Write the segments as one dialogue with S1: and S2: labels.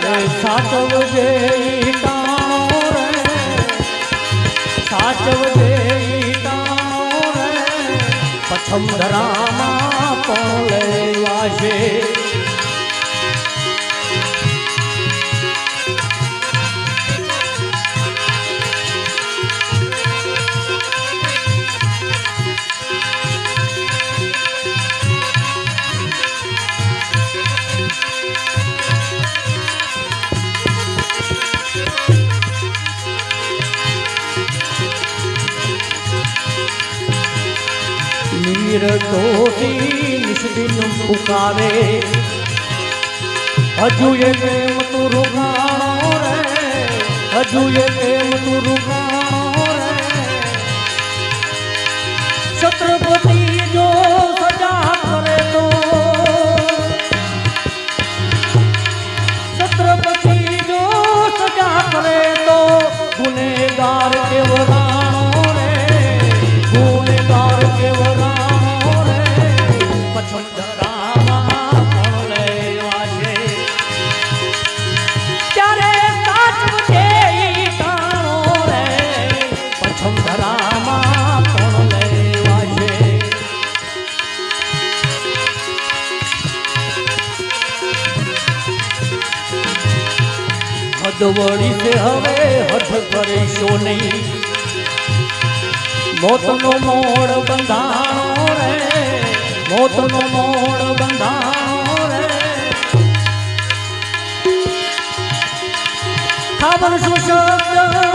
S1: તારે સાચવજે ટાણો રે. સાચવજે ટાણો રે. પછમ ધરામાં પણ લેવાશે વીર તોડી નિષ્દિન પુકારે. હજુ એ પ્રેમ તું રોકાણો રે હજુ એ દોડી છે હવે હઠ કરીશો નહીં. મોતનો મોડ બંધાણો રે, મોતનો મોડ બંધાણો રે. ખબર શું શબ્દ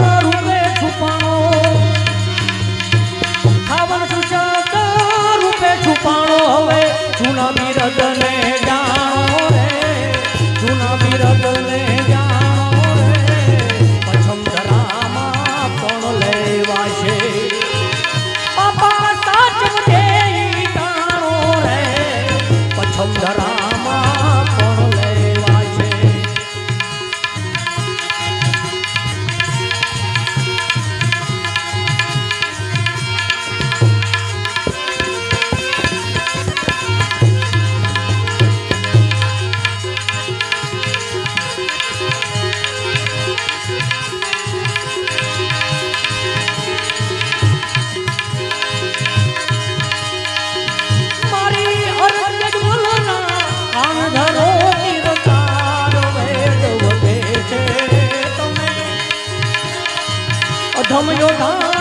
S1: સમજો ધા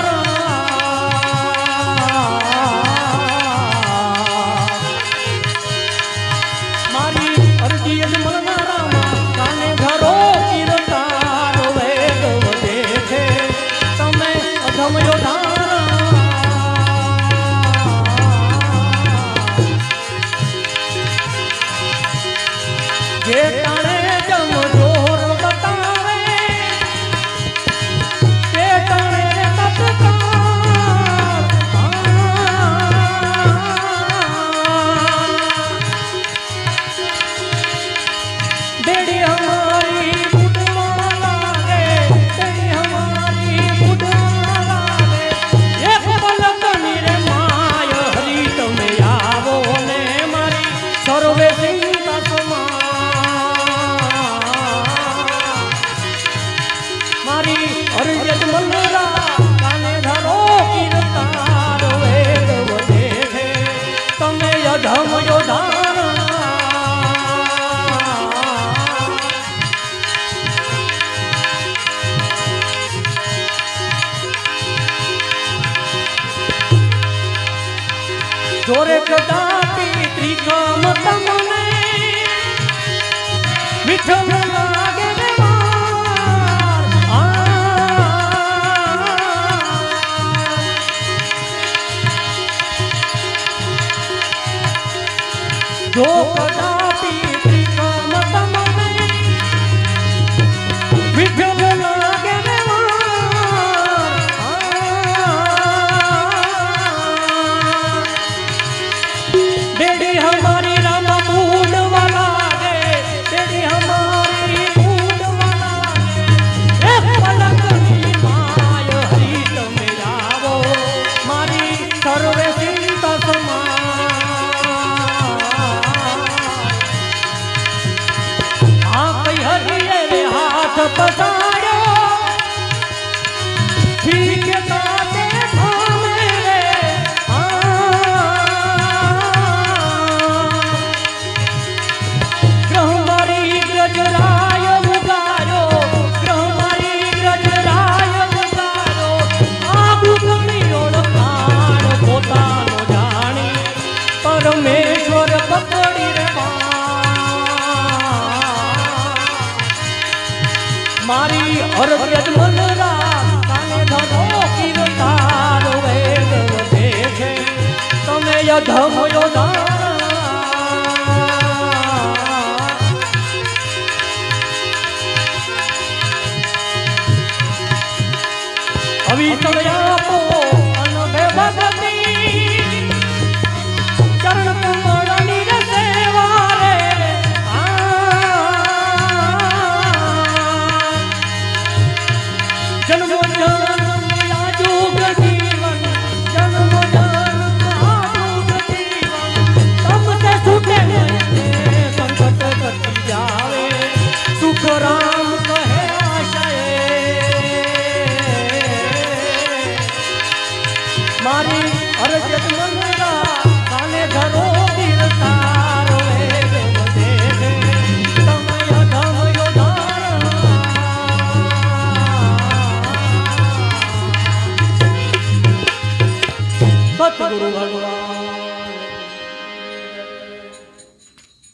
S1: ચોરે કદાપી ત્રિકામ તમને. વિઠ્ઠલ મારી અરજ મનરા કાને ધનો કીર્તાર વેદ জন্ম